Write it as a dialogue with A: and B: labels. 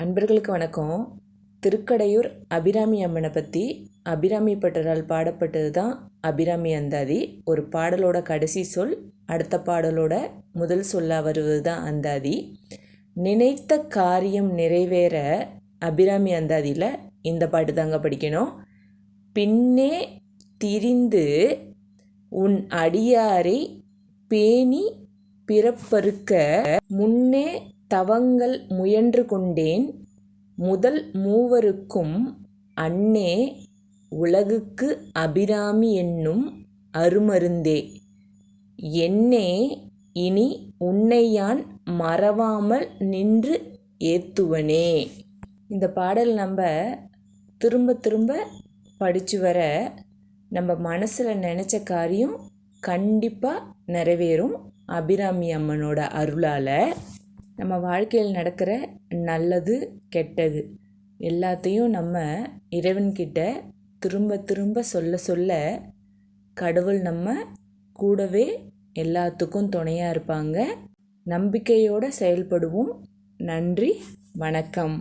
A: அன்பர்களுக்கு வணக்கம். திருக்கடையூர் அபிராமி அம்மனை பற்றி அபிராமி பட்டரால் பாடப்பட்டது தான் அபிராமி அந்தாதி. ஒரு பாடலோட கடைசி சொல் அடுத்த பாடலோட முதல் சொல்லாக வருவது தான் அந்தாதி. நினைத்த காரியம் நிறைவேற அபிராமி அந்தாதியில் இந்த பாட்டு தாங்க படிக்கணும். பின்னே திரிந்து உன் அடியாரை பேணி பிறப்பறுக்க முன்னே தவங்கள் முயன்று கொண்டேன். முதல் மூவருக்கும் அன்னே உலகுக்கு அபிராமி என்னும் அருமருந்தே. என்னே இனி உன்னை யான் மறவாமல் நின்று ஏத்துவனே. இந்த பாடல் நம்ம திரும்ப திரும்ப படித்து வர நம்ம மனசில் நினச்ச காரியம் கண்டிப்பாக நிறைவேறும் அபிராமி அம்மனோட அருளால். நம்ம வாழ்க்கையில் நடக்கிற நல்லது கெட்டது எல்லாத்தையும் நம்ம இறைவன்கிட்ட திரும்ப திரும்ப சொல்ல சொல்ல கடவுள் நம்ம கூடவே எல்லாத்துக்கும் துணையாக இருப்பாங்க. நம்பிக்கையோடு செயல்படுவோம். நன்றி வணக்கம்.